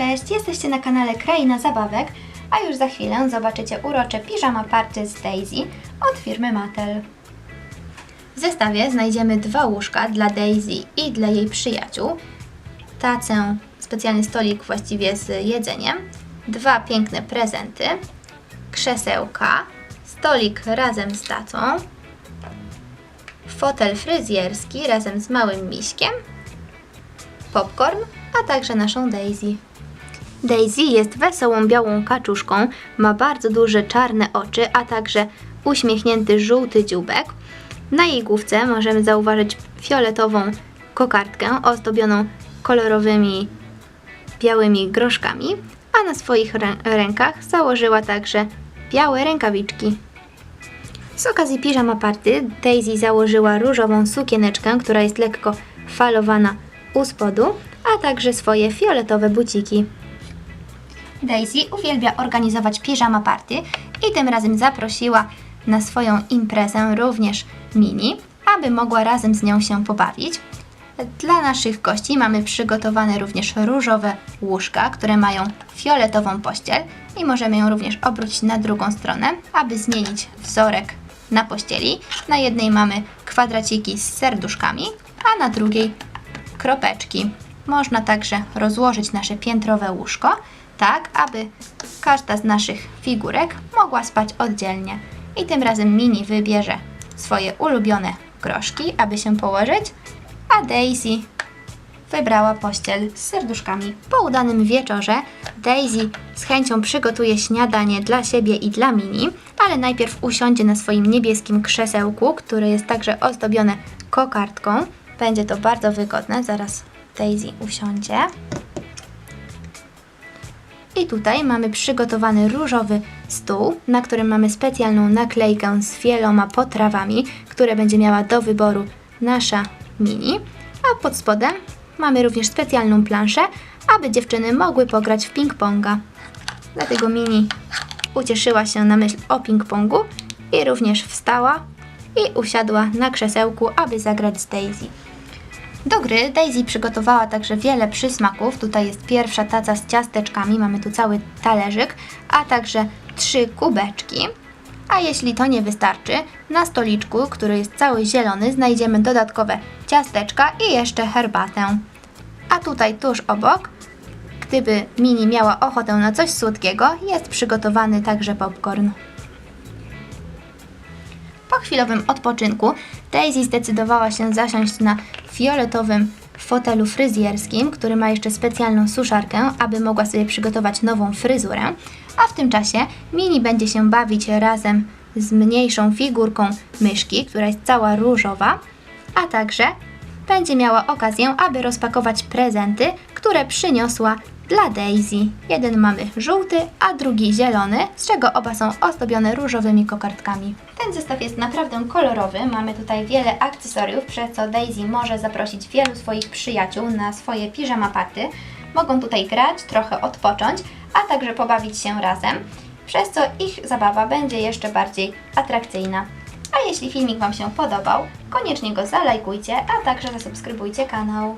Cześć, jesteście na kanale Kraina Zabawek, a już za chwilę zobaczycie urocze piżama party z Daisy od firmy Mattel. W zestawie znajdziemy dwa łóżka dla Daisy i dla jej przyjaciół, tacę, specjalny stolik właściwie z jedzeniem, dwa piękne prezenty, krzesełka, stolik razem z tacą, fotel fryzjerski razem z małym miśkiem, popcorn, a także naszą Daisy. Daisy jest wesołą białą kaczuszką, ma bardzo duże czarne oczy, a także uśmiechnięty żółty dzióbek. Na jej główce możemy zauważyć fioletową kokardkę ozdobioną kolorowymi białymi groszkami, a na swoich rę- rękach założyła także białe rękawiczki. Z okazji piżama party Daisy założyła różową sukieneczkę, która jest lekko falowana u spodu, a także swoje fioletowe buciki. Daisy uwielbia organizować piżama party i tym razem zaprosiła na swoją imprezę również Mini, aby mogła razem z nią się pobawić. Dla naszych gości mamy przygotowane również różowe łóżka, które mają fioletową pościel i możemy ją również obrócić na drugą stronę, aby zmienić wzorek na pościeli. Na jednej mamy kwadraciki z serduszkami, a na drugiej kropeczki. Można także rozłożyć nasze piętrowe łóżko, tak aby każda z naszych figurek mogła spać oddzielnie. I tym razem Mini wybierze swoje ulubione groszki, aby się położyć, a Daisy wybrała pościel z serduszkami. Po udanym wieczorze Daisy z chęcią przygotuje śniadanie dla siebie i dla Mini, ale najpierw usiądzie na swoim niebieskim krzesełku, które jest także ozdobione kokardką. Będzie to bardzo wygodne, zaraz Daisy usiądzie. I tutaj mamy przygotowany różowy stół, na którym mamy specjalną naklejkę z wieloma potrawami, które będzie miała do wyboru nasza mini. A pod spodem mamy również specjalną planszę, aby dziewczyny mogły pograć w ping-ponga. Dlatego mini ucieszyła się na myśl o ping-pongu i również wstała i usiadła na krzesełku, aby zagrać z Daisy. Do gry Daisy przygotowała także wiele przysmaków. Tutaj jest pierwsza taca z ciasteczkami, mamy tu cały talerzyk, a także trzy kubeczki. A jeśli to nie wystarczy, na stoliczku, który jest cały zielony, znajdziemy dodatkowe ciasteczka i jeszcze herbatę. A tutaj tuż obok, gdyby Mini miała ochotę na coś słodkiego, jest przygotowany także popcorn. Chwilowym odpoczynku Daisy zdecydowała się zasiąść na fioletowym fotelu fryzjerskim, który ma jeszcze specjalną suszarkę, aby mogła sobie przygotować nową fryzurę, a w tym czasie Mini będzie się bawić razem z mniejszą figurką myszki, która jest cała różowa, a także będzie miała okazję, aby rozpakować prezenty, które przyniosła dla Daisy. Jeden mamy żółty, a drugi zielony, z czego oba są ozdobione różowymi kokardkami. Ten zestaw jest naprawdę kolorowy, mamy tutaj wiele akcesoriów, przez co Daisy może zaprosić wielu swoich przyjaciół na swoje piżama party. Mogą tutaj grać, trochę odpocząć, a także pobawić się razem, przez co ich zabawa będzie jeszcze bardziej atrakcyjna. A jeśli filmik Wam się podobał, koniecznie go zalajkujcie, a także zasubskrybujcie kanał.